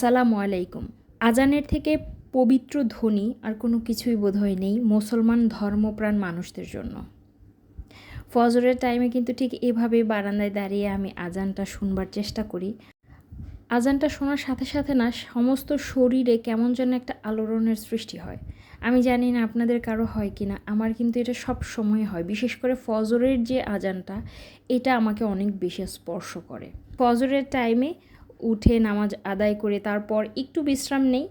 আসসালামু আলাইকুম। আজানের থেকে পবিত্র ধ্বনি আর কোনো কিছুই বোধহয় নেই মুসলমান ধর্মপ্রাণ মানুষদের জন্য। ফজরের টাইমে কিন্তু ঠিক এভাবে বারান্দায় দাঁড়িয়ে আমি আজানটা শুনবার চেষ্টা করি। আজানটা শোনার সাথে সাথে না সমস্ত শরীরে কেমন যেন একটা আলোড়নের সৃষ্টি হয়। আমি জানি না আপনাদের কারও হয় কি না আমার কিন্তু এটা সব সময় হয়। বিশেষ করে ফজরের যে আজানটা, এটা আমাকে অনেক বেশি স্পর্শ করে। ফজরের টাইমে উঠে নামাজ আদায় করে তারপর একটু বিশ্রাম নেই।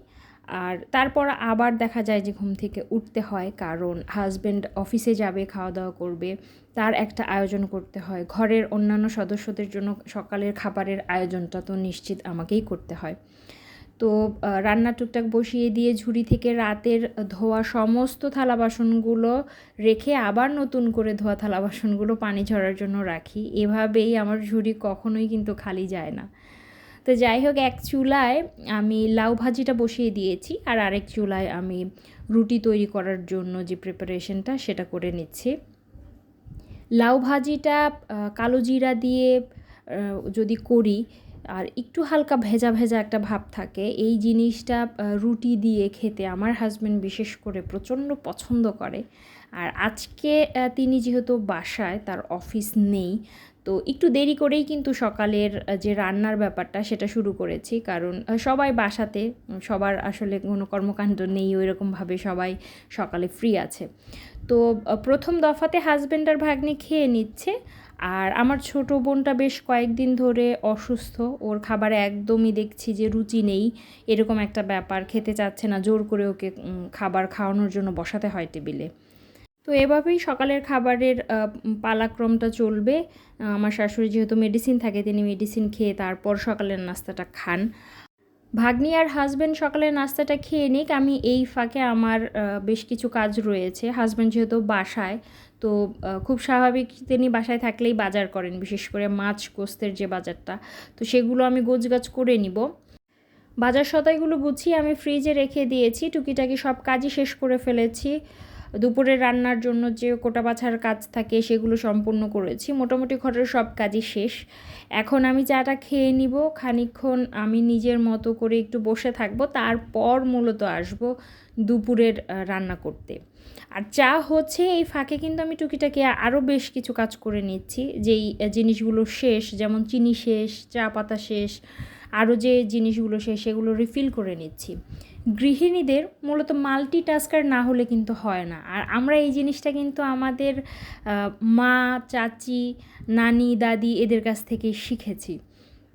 আর তারপর আবার দেখা যায় যে ঘুম থেকে উঠতে হয় কারণ হাজব্যান্ড অফিসে যাবে খাওয়া দাওয়া করবে, তার একটা আয়োজন করতে হয়। ঘরের অন্যান্য সদস্যদের জন্য সকালের খাবারের আয়োজনটা তো নিশ্চিত আমাকেই করতে হয়। তো রান্না টুকটাক বসিয়ে দিয়ে ঝুড়ি থেকে রাতের ধোয়া সমস্ত থালা বাসনগুলো রেখে আবার নতুন করে ধোয়া থালা বাসনগুলো পানি ঝরার জন্য রাখি। এভাবেই আমার ঝুড়ি কখনোই কিন্তু খালি যায় না। তো যাই হোক, এক চুলায় আমি লাউ ভাজিটা বসিয়ে দিয়েছি আর আরেক চুলায় আমি রুটি তৈরি করার জন্য যে প্রিপারেশনটা সেটা করে নিচ্ছি। লাউ ভাজিটা কালো জিরা দিয়ে যদি করি আর একটু হালকা ভেজা ভেজা একটা ভাব থাকে, এই জিনিসটা রুটি দিয়ে খেতে আমার হাজব্যান্ড বিশেষ করে প্রচণ্ড পছন্দ করে। আর আজকে তিনি যেহেতু বাসায়, তার অফিস নেই তো একটু দেরি করেই কিন্তু সকালের যে রান্নার ব্যাপারটা সেটা শুরু করেছি। কারণ সবাই বাসাতে সবার আসলে কোনো কর্মকাণ্ড নেই ওই রকমভাবে সবাই সকালে ফ্রি আছে। তো প্রথম দফাতে হাজব্যান্ড আর ভাগ্নি খেয়ে নিচ্ছে। আর আমার ছোট বোনটা বেশ কয়েকদিন ধরে অসুস্থ। ওর খাবারে একদমই দেখছি যে রুচি নেই। এরকম একটা ব্যাপার, খেতে চাচ্ছে না, জোর করে ওকে খাবার খাওয়ানোর জন্য বসাতে হয় টেবিলে। তো এভাবেই সকালের খাবারের পালাক্রমটা চলবে। আমার শাশুড়ি যেহেতু মেডিসিন থাকে, তিনি মেডিসিন খেয়ে তারপর সকালের নাস্তাটা খান। ভাগ্নি আর হাজব্যান্ড সকালের নাস্তাটা খেয়ে নিক। আমি এই ফাঁকে আমার বেশ কিছু কাজ রয়েছে। হাজব্যান্ড যেহেতু বাসায়, তো খুব স্বাভাবিক তিনি বাসায় থাকলেই বাজার করেন, বিশেষ করে মাছ গোস্তের যে বাজারটা। তো সেগুলো আমি গোছগাছ করে নিব। বাজার সদাইগুলো গুছিয়ে আমি ফ্রিজে রেখে দিয়েছি। টুকিটাকি সব কাজই শেষ করে ফেলেছি। দুপুরে রান্নার জন্য যে কোটা বাছার কাজ থাকে সেগুলো সম্পূর্ণ করেছি। মোটামুটি ঘরের সব কাজই শেষ। এখন আমি চাটা খেয়ে নিব। খানিক্ষণ আমি নিজের মতো করে একটু বসে থাকব। তারপর মূলত আসব দুপুরের রান্না করতে। আর চা হচ্ছে এই ফাঁকে কিন্তু আমি টুকিটাকি আরও বেশ কিছু কাজ করে নিচ্ছি। যেই জিনিসগুলো শেষ, যেমন চিনি শেষ, চা পাতা শেষ আরও যে জিনিসগুলো শেষ সেগুলো রিফিল করে নিচ্ছি। গৃহিণীদের মূলত মাল্টি টাস্কার না হলে কিন্তু হয় না। আর আমরা এই জিনিসটা কিন্তু আমাদের মা, চাচি, নানি, দাদি এদের কাছ থেকে শিখেছি।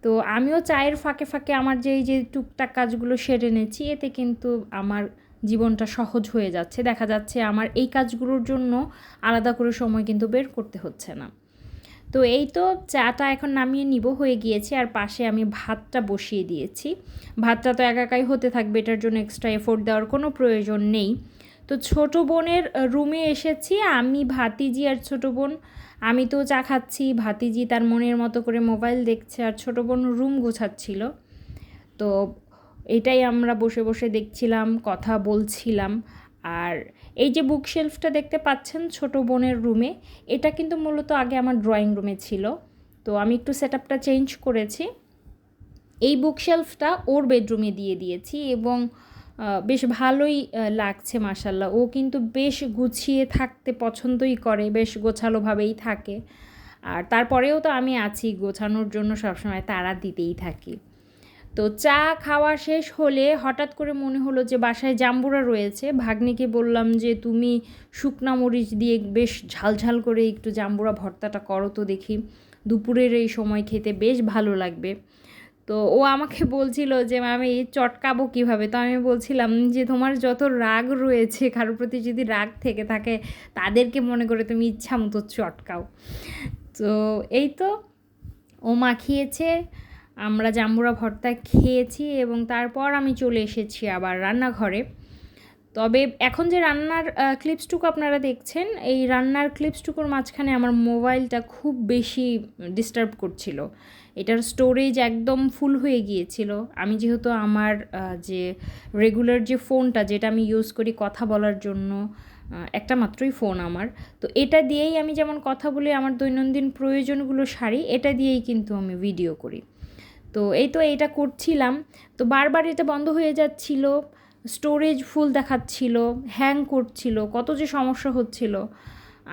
তো আমিও চায়ের ফাঁকে ফাঁকে আমার যে এই যে টুকটাক কাজগুলো সেরে নেছি এতে কিন্তু আমার জীবনটা সহজ হয়ে যাচ্ছে। দেখা যাচ্ছে আমার এই কাজগুলোর জন্য আলাদা করে সময় কিন্তু বের করতে হচ্ছে না। তো এই তো চাটা এখন নামিয়ে নিব হয়ে গিয়েছে, আর পাশে আমি ভাতটা বসিয়ে দিয়েছি। ভাতটা তো একাকাই হতে থাকবে, এটার জন্য এক্সট্রা এফোর্ট দেওয়ার কোনো প্রয়োজন নেই। তো ছোট বোনের রুমে এসেছি, আমি, ভাতিজি আর ছোট বোন। আমি তো চা খাচ্ছি, ভাতিজি তার মনের মতো করে মোবাইল দেখছে, আর ছোট বোন রুম গোছাচ্ছিল। তো এটাই আমরা বসে বসে দেখছিলাম, কথা বলছিলাম। আর এই যে বুক শেলফটা দেখতে পাচ্ছেন ছোট বোনের রুমে এটা কিন্তু মূলত আগে আমার ড্রয়িং রুমে ছিল। তো আমি একটু সেট আপটা চেঞ্জ করেছি। এই বুক শেলফটা ওর বেডরুমে দিয়ে দিয়েছি এবং বেশ ভালোই লাগছে মাসাল্লাহ ও কিন্তু বেশ গুছিয়ে থাকতে পছন্দই করে, বেশ গোছালোভাবেই থাকে। আর তারপরেও তো আমি আছি, গোছানোর জন্য সবসময় তারা দিতেই থাকি। তো চা খাওয়া শেষ হলে হঠাৎ করে মনে হলো যে বাসায় জাম্বুরা রয়েছে। ভাগ্নিকে বললাম যে, তুমি শুকনা মরিচ দিয়ে বেশ ঝালঝাল করে একটু জাম্বুরা ভর্তাটা করো তো দেখি। দুপুরের এই সময় খেতে বেশ ভালো লাগবে। তো ও আমাকে বলছিল যে আমি চটকাবো কীভাবে? তো আমি বলছিলাম যে, তোমার যত রাগ রয়েছে কারোর প্রতি যদি রাগ থেকে থাকে, তাদেরকে মনে করে তুমি ইচ্ছা মতো চটকাও। তো এই তো ও মাখিয়েছে আমরা জাম্বুরা ভর্তা খেয়েছি এবং তারপর আমি চলে এসেছি আবার রান্নাঘরে। তবে এখন যে রান্নার ক্লিপসটুকু আপনারা দেখছেন, এই রান্নার ক্লিপসটুকুর মাঝখানে আমার মোবাইলটা খুব বেশি ডিস্টার্ব করছিল। এটার স্টোরেজ একদম ফুল হয়ে গিয়েছিল। আমি যেহেতু আমার যে রেগুলার যে ফোনটা যেটা আমি ইউজ করি কথা বলার জন্য একটা মাত্রই ফোন আমার। তো এটা দিয়েই আমি যেমন কথা বলি, আমার দৈনন্দিন প্রয়োজনগুলো সারি, এটা দিয়েই কিন্তু আমি ভিডিও করি। তো এই তো এইটা করছিলাম। তো বারবার এটা বন্ধ হয়ে যাচ্ছিল স্টোরেজ ফুল দেখাচ্ছিল হ্যাং করছিল, কত যে সমস্যা হচ্ছিল।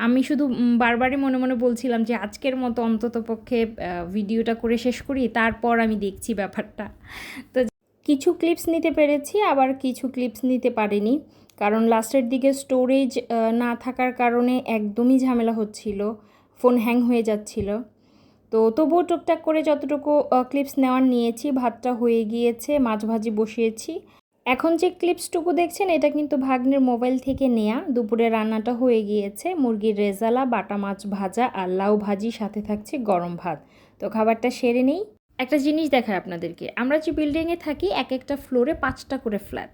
আমি শুধু বারবারই মনে মনে বলছিলাম যে আজকের মতো অন্তত পক্ষে ভিডিওটা করে শেষ করি, তারপর আমি দেখছি ব্যাপারটা। তো কিছু ক্লিপস নিতে পেরেছি, আবার কিছু ক্লিপস নিতে পারিনি। কারণ লাস্টের দিকে স্টোরেজ না থাকার কারণে একদমই ঝামেলা হচ্ছিল ফোন হ্যাং হয়ে যাচ্ছিল। তো তবুও টুকটাক করে যতটুকু ক্লিপস নেওয়ার নিয়েছি, ভাতটা হয়ে গিয়েছে, মাছ ভাজি বসিয়েছি। এখন যে ক্লিপসটুকু দেখছেন, এটা কিন্তু ভাগ্নের মোবাইল থেকে নেয়া। দুপুরে রান্নাটা হয়ে গিয়েছে, মুরগির রেজালা, বাটা মাছ ভাজা আর লাউ ভাজি, সাথে থাকছে গরম ভাত। তো খাবারটা সেরে নেই। একটা জিনিস দেখায় আপনাদেরকে। আমরা যে বিল্ডিংয়ে থাকি এক একটা ফ্লোরে পাঁচটা করে ফ্ল্যাট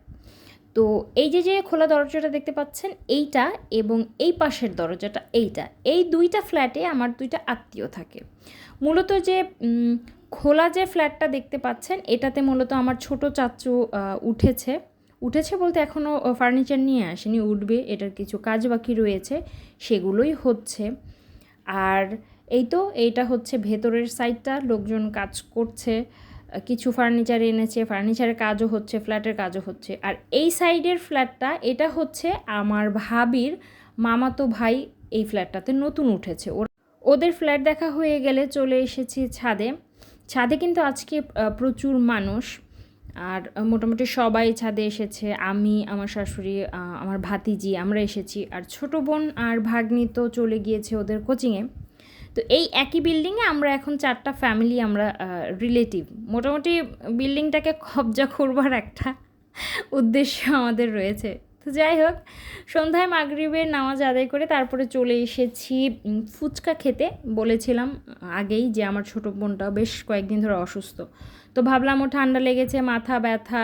তো এই যে যে খোলা দরজাটা দেখতে পাচ্ছেন, এইটা এবং এই পাশের দরজাটা এইটা। এই দুইটা ফ্ল্যাটে আমার দুইটা আত্মীয় থাকে। মূলত যে খোলা যে ফ্ল্যাটটা দেখতে পাচ্ছেন, এটাতে মূলত আমার ছোট চাচু উঠেছে। উঠেছে বলতে এখনও ফার্নিচার নিয়ে আসেনি, উঠবে, এটার কিছু কাজ বাকি রয়েছে, সেগুলোই হচ্ছে। আর এই তো, এইটা হচ্ছে ভেতরের সাইডটা লোকজন কাজ করছে, কিছু ফার্নিচার এনেছে ফার্নিচারের কাজও হচ্ছে ফ্ল্যাটের কাজও হচ্ছে। আর এই সাইডের ফ্ল্যাটটা এটা হচ্ছে আমার ভাবির মামাতো ভাই এই ফ্ল্যাটটাতে নতুন উঠেছে। ওর ওদের ফ্ল্যাট দেখা হয়ে গেলে চলে এসেছি ছাদে। ছাদে কিন্তু আজকে প্রচুর মানুষ। আর মোটামুটি সবাই ছাদে এসেছে। আমি, আমার শাশুড়ি আমার ভাতিজি, আমরা এসেছি। আর ছোট বোন আর ভাগ্নি তো চলে গিয়েছে ওদের কোচিংয়ে তো এই একই বিল্ডিংয়ে আমরা এখন চারটা ফ্যামিলি আমরা রিলেটিভ মোটামুটি বিল্ডিংটাকে কবজা করবার একটা উদ্দেশ্য আমাদের রয়েছে। তো যাই হোক, সন্ধ্যায় মাগরিবের নামাজ আদায় করে তারপরে চলে এসেছি ফুচকা খেতে। বলেছিলাম আগেই যে আমার ছোটো বোনটা বেশ কয়েকদিন ধরে অসুস্থ। তো ভাবলাম ও ঠান্ডা লেগেছে, মাথা ব্যথা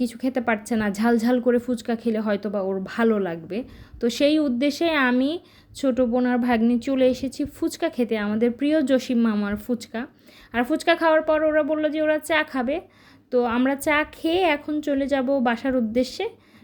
কিছু খেতে পারছে না। ঝাল ঝাল করে ফুচকা খেলে হয়তো বা ওর ভালো লাগবে। তো সেই উদ্দেশ্যে আমি ছোটো বোন আর ভাগ্নি চলে এসেছি ফুচকা খেতে, আমাদের প্রিয় জসিম মামার ফুচকা। আর ফুচকা খাওয়ার পর ওরা বলল যে ওরা চা খাবে। তো আমরা চা খেয়ে এখন চলে যাব বাসার উদ্দেশ্যে।